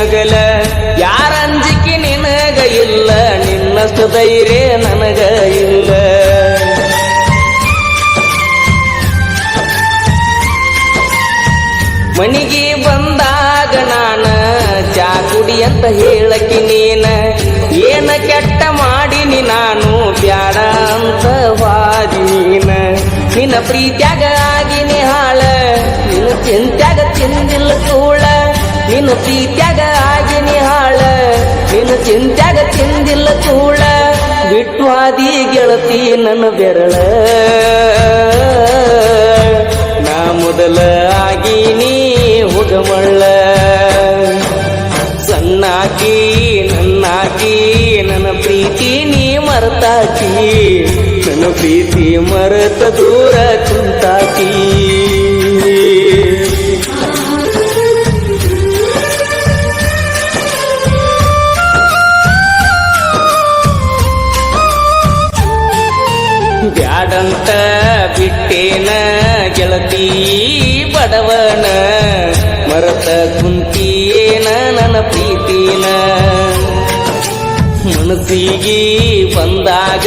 ಹಗಲ ಯಾರ ಅಂಜಿಕೆ ನಿನಗ ಇಲ್ಲ ನಿನ್ನಷ್ಟು ಧೈರ್ಯ ನನಗ ಇಲ್ಲ. ಮನಿಗೆ ಬಂದಾಗ ನಾನ ಚಾ ಕುಡಿ ಅಂತ ಹೇಳಕ್ಕೆ ನೀನ. ಏನ ಕೆಟ್ಟ ಮಾಡಿನಿ ನಾನು, ಬ್ಯಾಡ ಅಂತ ವಾದಿ ನೀನ. ನಿನ್ನ ಪ್ರೀತ್ಯಾಗ ಆಗಿನಿ ಹಾಳ, ನಿನ್ನ ಚಿಂತ್ಯಾಗ ತಿಂದಿಲ್ಲ ಕೂಳ. ನಿನ್ನ ಪ್ರೀತ್ಯಾಗ ಆಗಿನಿ ಹಾಳ ನೀನು ಚಿಂತ್ಯಾಗ ತಿಂದಿಲ್ಲ ಕೂಳ ಬಿಟ್ಟು ಆದಿ ಗೆಳತಿ ನನ್ನ ಬೆರಳ. ನಾ ಮೊದಲ ನೀ ಹುಗಮಳ್ಳ. ಸಣ್ಣಾಕಿ, ನನ್ನಾಕಿ, ನನ್ನ ಪ್ರೀತಿ ನೀ ಮರತಾಕಿ, ನನ್ನ ಪ್ರೀತಿ ಮರೆತ ದೂರ ಕುಂತಾಕಿ. ಬ್ಯಾಡಂತ ಬಿಟ್ಟೇನ ಗೆಳತಿ ಬಡವನ, ಮರತ ಕುಂತಿಯೇನ ನನ್ನ ಪ್ರೀತಿನ. ಮನಸ್ಸಿಗೆ ಬಂದಾಗ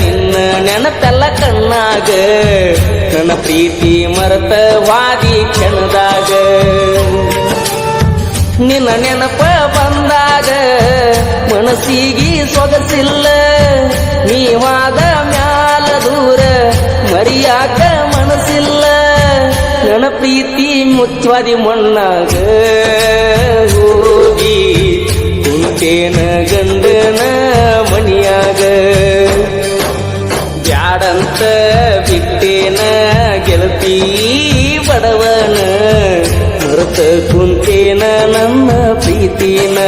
ನಿನ್ನ ನೆನಪೆಲ್ಲ ಕಣ್ಣಾಗ, ನನ್ನ ಪ್ರೀತಿ ಮರತ ವಾದಿ ಕ್ಷಣದಾಗ. ನಿನ್ನ ನೆನಪ ಬಂದಾಗ ಮನಸ್ಸಿಗೆ ಸೊಗಸಿಲ್ಲ, ನೀವಾದ ದೂರ ಮರಿಯಾಕ ಮನಸ್ಸಿಲ್ಲ. ನನ್ನ ಪ್ರೀತಿ ಮುಚ್ಚವಾದಿ ಮಣ್ಣಾಗ ಹೋಗಿ ಕುಂತೇನ ಗಂಡನ ಮನಿಯಾಗ ಬ್ಯಾಡಂತ ಬಿಟ್ಟೇನ ಗೆಳತಿ ಬಡವನ, ಮರೆತ ಕುಂತೇನ ನನ್ನ ಪ್ರೀತಿನ.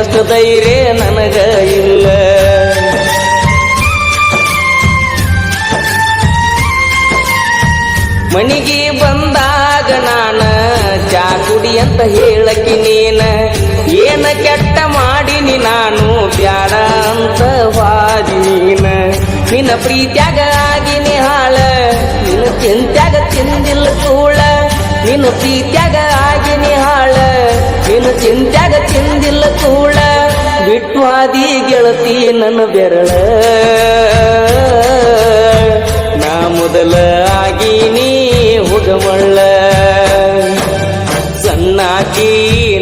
ನಿನ್ನಷ್ಟು ಧೈರ್ಯ ನನಗ ಇಲ್ಲ. ಮನಿಗೆ ಬಂದಾಗ ನಾನ ಚಾ ಕುಡಿ ಅಂತ ಹೇಳಕಿ ನೀನ. ಏನ ಕೆಟ್ಟ ಮಾಡಿನಿ ನಾನು, ಬ್ಯಾಡ ಅಂತ ವಾದಿ ನೀನ. ನಿನ್ನ ಪ್ರೀತ್ಯಾಗ ಆಗಿನಿ ಹಾಳ, ನಿನ್ನ ಚಿಂತ್ಯಾಗ ತಿಂದಿಲ್ಲ ಕೂಳ. ನಿನ್ನ ಪ್ರೀತ್ಯಾಗ ಆಗಿನಿ ಹಾಳ. ಚಿಂತ್ಯಾಗ ತಿಂದಿಲ್ಲ ಕೂಳ. ಬಿಟ್ಟು ಗೆಳತಿ ನನ್ನ ಬೆರಳ. ನಾ ಮೊದಲ ಆಗೀನಿ ಹುಗಮಳ್ಳ ಸಣ್ಣಾಕಿ,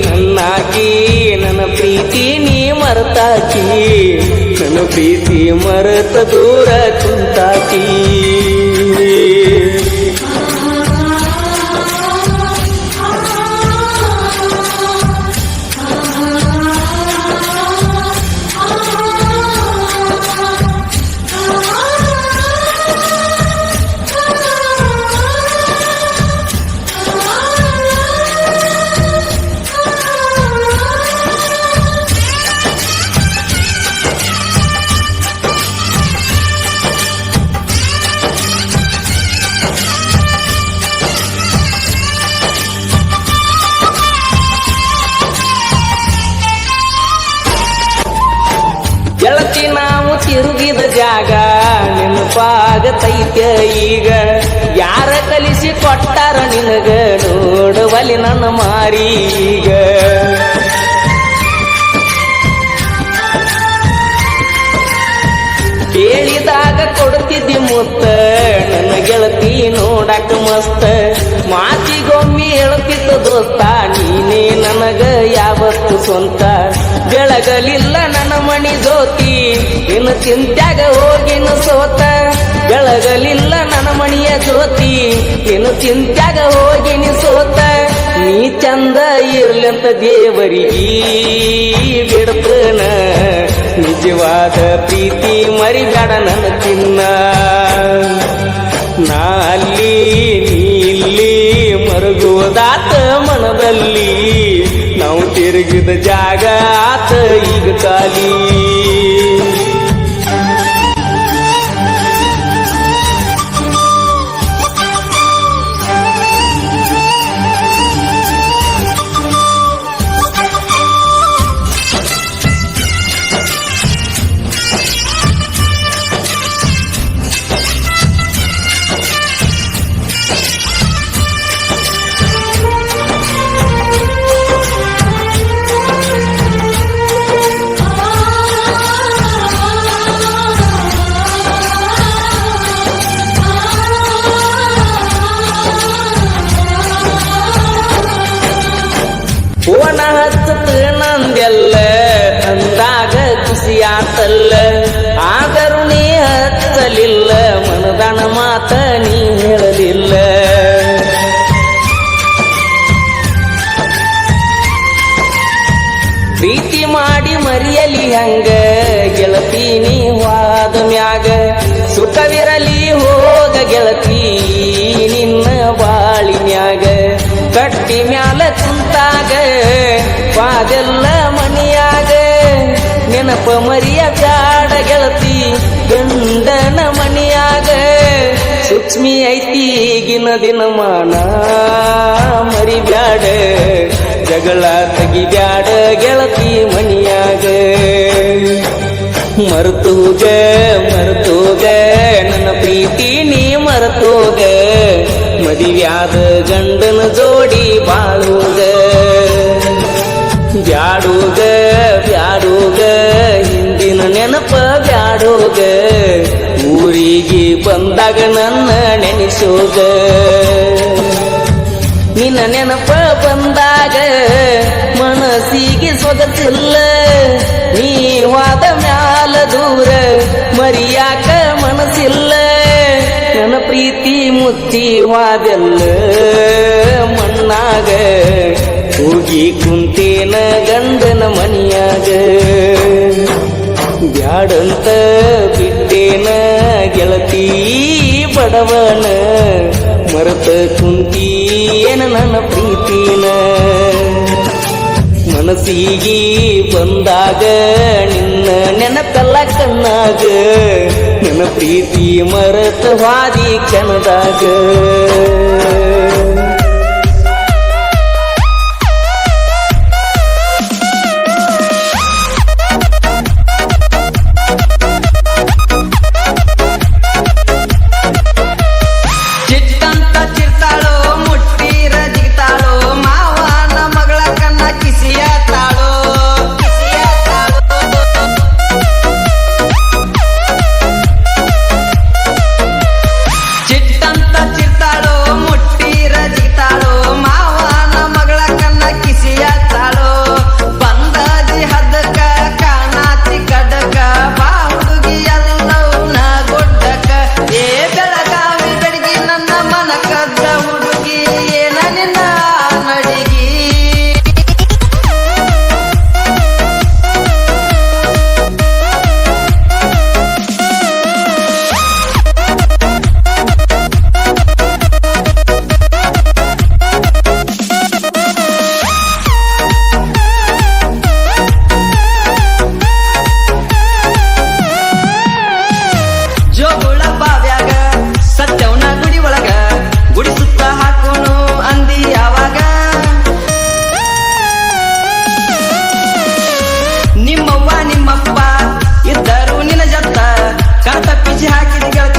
ನನ್ನಾಕಿ, ನನ್ನ ಪ್ರೀತಿ ನೀ ಮರತಾಕಿ. ನನ್ನ ಪ್ರೀತಿ ಮರೆತ ದೂರ ಕುಂತಾಕಿ. ನೆನಪಾಗತೈತೆ ಈಗ? ಯಾರ ಕಲಿಸಿ ಕೊಟ್ಟಾರ ನಿನಗ? ನೋಡುವಲಿ ನನ್ನ ಮಾರಿ ಈಗ. ಕೇಳಿದಾಗ ಕೊಡ್ತಿದ್ದಿ ಮುತ್ತ, ನನ್ನ ಗೆಳತಿ ನೋಡಕ ಮಸ್ತ. ಮಾತಿಗೊಮ್ಮೆ ಹೇಳುತ್ತಿದ್ದ ದೋಸ್ತ ನೀನೇ ನನಗ ಯಾವತ್ತು ಸ್ವಂತ. ಬೆಳಗಲಿಲ್ಲ ನನ್ನ ಮಣಿ ಜ್ಯೋತಿ. ಇನ್ನು ಚಿಂತ್ಯಾಗ ಹೋಗಿನ ಸೋತ ಬೆಳಗಲಿಲ್ಲ ನನ್ನ ಮಣಿಯ ಜ್ಯೋತಿ. ಇನ್ನು ಚಿಂತ್ಯಾಗ ಹೋಗಿನಿ ಸೋತ ನೀ ಚಂದ ಇರ್ಲಂತ ದೇವರಿಗೆ ಬಿಡ್ತನ. ನಿಜವಾದ ಪ್ರೀತಿ ಮರಿಬೇಡ ನನ್ನ ಚಿನ್ನ. ನಾ ಅಲ್ಲಿ ನೀ ಇಲ್ಲಿ ಮರುಗುವುದಾತ ಮನದಲ್ಲಿ. ತಿರುಗಿದ ಜಾಗ ಆತ ಈಗ ಖಾಲಿ. ಫೋನ ಹಚ್ಚತ್ ನಂದೆಲ್ಲ, ಅಂದಾಗ ಖುಷಿಯಾತಲ್ಲ. ಆದರೂ ನೀ ಹಚ್ಚಲಿಲ್ಲ ಮನದನ ಮಾತ ನೀ ಹೇಳಲಿಲ್ಲ. ಪ್ರೀತಿ ಮಾಡಿ ಮರಿಯಲಿ ಹಂಗ, ಗೆಳತಿ ನೀ ಮ್ಯಾಗ. ಸುಖವಿರಲಿ ಹೋಗ ಗೆಳತಿ ವಾದೆಲ್ಲ ಮನಿಯಾಗ ನೆನಪ ಮರಿಯ ಬ್ಯಾಡ ಗೆಳತಿ ಗಂಡನ ಮನಿಯಾಗ ಸೂಕ್ಷ್ಮಿ ಐತಿ ಈಗಿನ ದಿನಮಾನ ಮರಿಬ್ಯಾಡ, ಜಗಳ ತೆಗಿಬ್ಯಾಡ ಗೆಳತಿ ಮನಿಯಾಗ ಮರ್ತೋಗ ಮರ್ತೋಗ ನನ್ನ ಪ್ರೀತಿ ನೀ ಮರ್ತೋಗ ಮದಿವ್ಯಾದ ಗಂಡನ ಜೋಡಿ ಬಾಳೋಗ ಬ್ಯಾಡೋಗ ಬ್ಯಾಡೋಗ, ಹಿಂದಿನ ನೆನಪ ಬ್ಯಾಡೋಗ, ಊರಿಗೆ ಬಂದಾಗ ನನ್ನ ನೆನೆಸೋಗ. ನಿನ್ನ ನೆನಪ ಬಂದಾಗ ಮನಸ್ಸಿಗೆ ಸೊಗಸಿಲ್ಲ. ನೀವಾದ ಮ್ಯಾಲ ದೂರ ಮರಿಯಾಕ ಮನಸ್ಸಿಲ್ಲ. ನನ್ನ ಪ್ರೀತಿ ಮುತ್ತಿ ವಾದೆಲ್ಲ ಮಣ್ಣಾಗ. ಹೋಗಿ ಕುಂತೇನ ಗಂಡನ ಮನಿಯಾಗ. ಬ್ಯಾಡಂತ ಬಿಟ್ಟೇನ ಗೆಳತಿ ಬಡವನ. ಮರತ ಕುಂತೀಯನ ನನ್ನ ಪ್ರೀತಿನ. ಮನಸ್ಸಿಗೆ ಬಂದಾಗ ನಿನ್ನ ನೆನಪೆಲ್ಲ ಕಣ್ಣಾಗ. ನನ್ನ ಪ್ರೀತಿ ಮರತವಾದಿ ಕೆನದಾಗ. I can't gotta